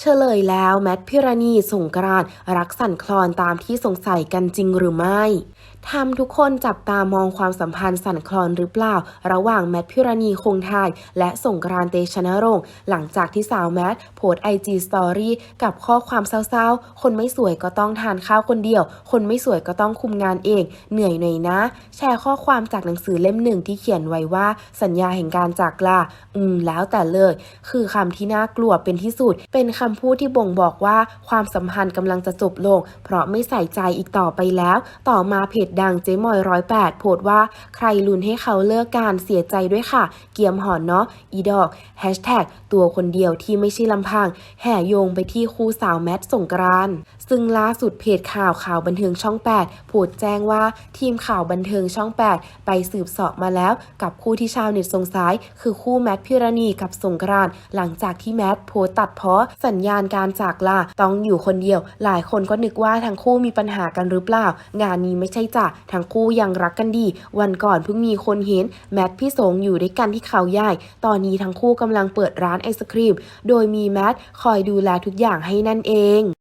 เฉลยแล้วแมทพิรณีสงกรานรักสั่นคลอนตามที่สงสัยกันจริงหรือไม่ทำทุกคนจับตามองความสัมพันธ์สั่นคลอนหรือเปล่า ระหว่างแมทพิรณีคงทายและสงกรานเตชะนรงค์หลังจากที่สาวแมทโพสไอจีสตอรี่กับข้อความเศร้าๆ คนไม่สวยก็ต้องทานข้าวคนเดียว คนไม่สวยก็ต้องคุมงานเอง เหนื่อยหน่อยนะ แชร์ข้อความจากหนังสือเล่มหนึ่งที่เขียนไว้ว่า สัญญาแห่งการจากลาอืมแล้วแต่เลย คือคำที่น่ากลัวเป็นที่สุดเป็นคำำพูดที่บ่งบอกว่าความสัมพันธ์กำลังจะจบลง เพราะไม่ใส่ใจอีกต่อไปแล้ว ต่อมาเพจดังเจ๊มอยร้อยแปดโพสต์ว่าใครลุ้นให้เขาเลิกการเสียใจด้วยค่ะ เกียมหอนเนาะอีดอกแฮชแท็กตัวคนเดียวที่ไม่ใช่ลำพัง แห่โยงไปที่คู่สาวแมทสงกรานซึ่งล่าสุดเพจข่าวข่าวบันเทิงช่อง 8 โพสต์แจ้งว่าทีมข่าวบันเทิงช่อง 8 ไปสืบสอบมาแล้ว กับคู่ที่ชาวเน็ตสงสัยคือคู่แมทพิรณีกับสงกรานหลังจากที่แมทโพสต์ตัดเพาะสัญญาณการจากลาต้องอยู่คนเดียว หลายคนก็นึกว่าทั้งคู่มีปัญหากันหรือเปล่า งานนี้ไม่ใช่จ้ะทั้งคู่ยังรักกันดี วันก่อนเพิ่งมีคนเห็นแมทพี่สงอยู่ด้วยกันที่เขาใหญ่ตอนนี้ทั้งคู่กำลังเปิดร้านไอศครีม โดยมีแมทคอยดูแลทุกอย่างให้นั่นเอง